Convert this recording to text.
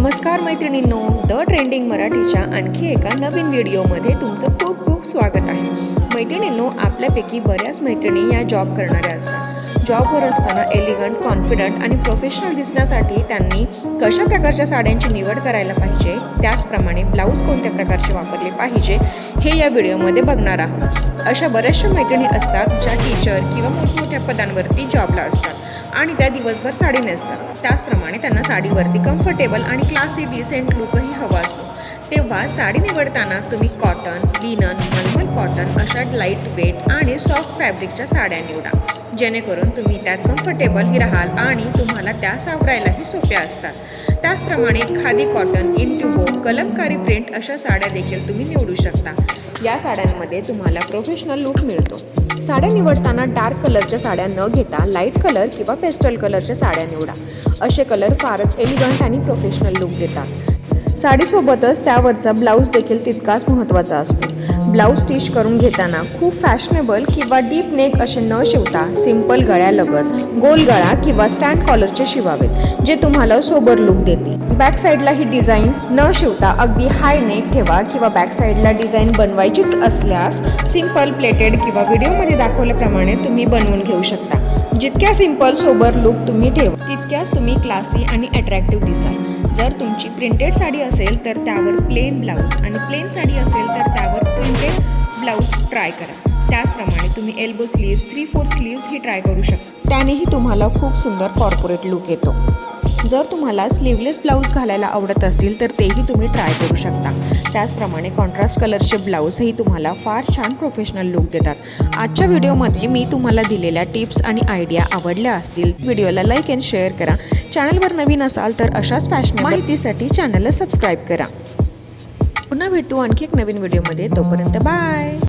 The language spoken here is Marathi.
नमस्कार मैत्रिणींनो द ट्रेंडिंग मराठीच्या आणखी एका नवीन व्हिडिओमध्ये तुमचं खूप खूप स्वागत आहे. मैत्रिणींनो आपल्यापैकी बऱ्याच मैत्रिणी या जॉब करणाऱ्या असतात. जॉबवर असताना एलिगंट कॉन्फिडंट आणि प्रोफेशनल दिसण्यासाठी त्यांनी कशा प्रकारच्या साड्यांची निवड करायला पाहिजे? त्याचप्रमाणे ब्लाऊज कोणत्या प्रकारचे वापरले पाहिजे? हे या व्हिडिओमध्ये बघणार आहोत. अशा बऱ्याचशा मैत्रिणी असतात ज्या टीचर किंवा मोठमोठ्या पदांवरती जॉबला असतात आणि त्या दिवसभर साडी नेसतात. त्याचप्रमाणे त्यांना साडीवरती कम्फर्टेबल आणि क्लासी डिसेंट लुकही हवा असतो. तेव्हा साडी निवडताना तुम्ही कॉटन लिनन मलमल कॉटन अशा लाइट वेट आणि सॉफ्ट फॅब्रिकच्या साड्या निवडा. जेणेकरून तुम्ही त्यात कम्फर्टेबलही राहाल आणि तुम्हाला त्या सावरायलाही सोप्या असतात. त्याचप्रमाणे खादी कॉटन इंट्युबो कलमकारी प्रिंट अशा साड्या देखील तुम्ही निवडू शकता. या साड्यांमध्ये तुम्हाला प्रोफेशनल लुक मिळतो. साड्या निवडताना डार्क कलरच्या साड्या न घेता लाइट कलर किंवा पेस्टल कलरच्या साड्या निवडा. असे कलर फारच एलिगंट आणि प्रोफेशनल लुक देतात. साडीसोबतच त्यावरचा ब्लाऊज देखील तितकाच महत्त्वाचा असतो. ब्लाऊज स्टिच करून घेताना खूप फॅशनेबल किंवा डीप नेक असे न शिवता सिंपल गळ्यालगत गोल गळा किंवा स्टँड कॉलरचे शिवावेत जे तुम्हाला सोबर लुक देतील. बॅक साईडला ही डिझाईन न शिवता अगदी हाय नेक ठेवा किंवा बॅक साईडला डिझाईन बनवायचीच असल्यास सिंपल प्लेटेड किंवा व्हिडिओमध्ये दाखवल्याप्रमाणे तुम्ही बनवून घेऊ शकता. जितक्या सिंपल सोबर लुक तुम्ही ठेवा तितक्याच तुम्ही क्लासी आणि अट्रॅक्टिव्ह दिसाल. जर तुमची प्रिंटेड साडी असेल तर त्यावर प्लेन ब्लाऊज आणि प्लेन साडी असेल तर त्यावर ब्लाऊज ट्राय करा. त्याचप्रमाणे तुम्ही elbow sleeves three four sleeves ही ट्राय करू शकता. त्यानेही तुम्हाला खूप सुंदर कॉर्पोरेट लुक येतो. जर तुम्हाला स्लीवलेस ब्लाऊज घालायला आवडत असतील तर तेही तुम्ही ट्राय करू शकता. त्याचप्रमाणे कॉन्ट्रास्ट कलरचे ब्लाऊजही तुम्हाला फार छान प्रोफेशनल लुक देतात. आजच्या व्हिडिओमध्ये मी तुम्हाला दिलेल्या टिप्स आणि आयडिया आवडल्या असतील व्हिडिओला लाईक अँड शेअर करा. चॅनलवर नवीन असाल तर अशाच फॅशन माहितीसाठी चॅनलला सबस्क्राईब करा. पुन्हा भेटू आणखी एक नवीन व्हिडिओमध्ये. तोपर्यंत बाय.